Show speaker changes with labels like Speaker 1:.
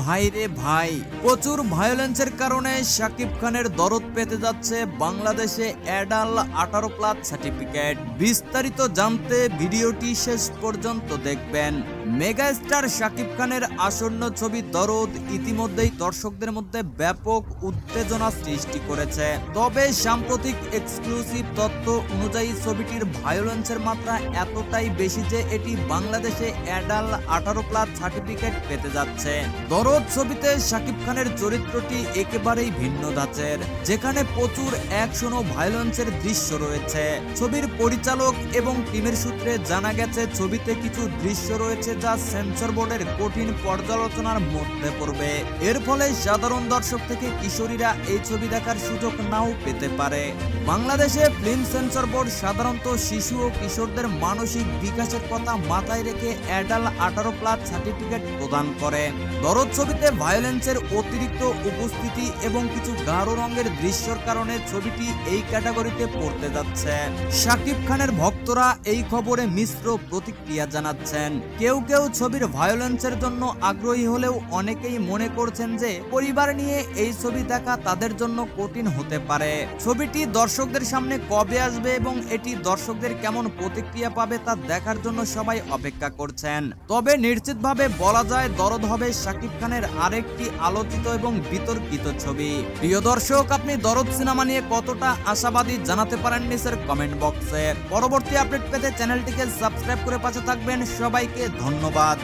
Speaker 1: ভাই রে ভাই। প্রচুর ভায়োলেন্সের কারণে শাকিব খানের দরদ পেতে যাচ্ছে বাংলাদেশে অ্যাডাল আঠারো প্লাস সার্টিফিকেট বিস্তারিত জানতে ভিডিওটি শেষ পর্যন্ত দেখবেন। মেগা স্টার শাকিব খানের আসন্ন ছবি দরদ ইতিমধ্যেই দর্শকদের মধ্যে ব্যাপক উত্তেজনা সৃষ্টি করেছে। তবে সাম্প্রতিক এক্সক্লুসিভ তথ্য অনুযায়ী ছবিটির ভায়োলেন্সের মাত্রা এতটাই বেশি যে এটি বাংলাদেশে অ্যাডাল আঠারো প্লাস সার্টিফিকেট পেতে যাচ্ছে। দরদ ছবিতে শাকিব খানের চরিত্রটি একেবারেই ভিন্ন ধাঁচের যেখানে প্রচুর অ্যাকশন ও ভায়োলেন্সের দৃশ্য রয়েছে। ছবির পরিচালক এবং টিমের সূত্রে জানা গেছে, ছবিতে কিছু দৃশ্য রয়েছে যা সেন্সর বোর্ডের কঠিন পর্যালোচনার মধ্যে পড়বে। এর ফলে সাধারণ দর্শক থেকে কিশোরীরা এই ছবি দেখার সুযোগ নাও পেতে পারে। বাংলাদেশে ফিল্ম সেন্সর বোর্ড সাধারণত শিশু ও কিশোরদের মানসিক বিকাশের কথা মাথায় রেখে অ্যাডাল আঠারো প্লাস সার্টিফিকেট প্রদান করে। দরদ ছবিতে ভায়োলেন্সের অতিরিক্ত উপস্থিতি এবং কিছু গাঢ় রঙের দৃশ্যর কারণে ছবিটি এই ক্যাটাগরিতে পড়তে যাচ্ছে শাকিব খানের ভক্তরা এই খবরে মিশ্র প্রতিক্রিয়া জানাচ্ছেন। কেউ কেউ ছবির ভায়োলেন্সের জন্য আগ্রহী হলেও অনেকেই মনে করছেন যে, পরিবার নিয়ে এই ছবি দেখা তাদের জন্য কঠিন হতে পারে। ছবিটি দর্শকদের সামনে কবে আসবে এবং এটি দর্শকদের কেমন প্রতিক্রিয়া পাবে তা দেখার জন্য সবাই অপেক্ষা করছেন। তবে নিশ্চিতভাবে বলা যায়, দরদ হবে শাকিব খানের আরেকটি আলোচিত এবং বিতর্কিত ছবি। প্রিয় দর্শক, আপনি দরদ সিনেমা নিয়ে কতটা আশাবাদী জানাতে পারেন নিচের কমেন্ট বক্সে। পরবর্তী আপডেট পেতে চ্যানেলটিকে সাবস্ক্রাইব করে পাশে থাকবেন। সবাইকে ধন্যবাদ।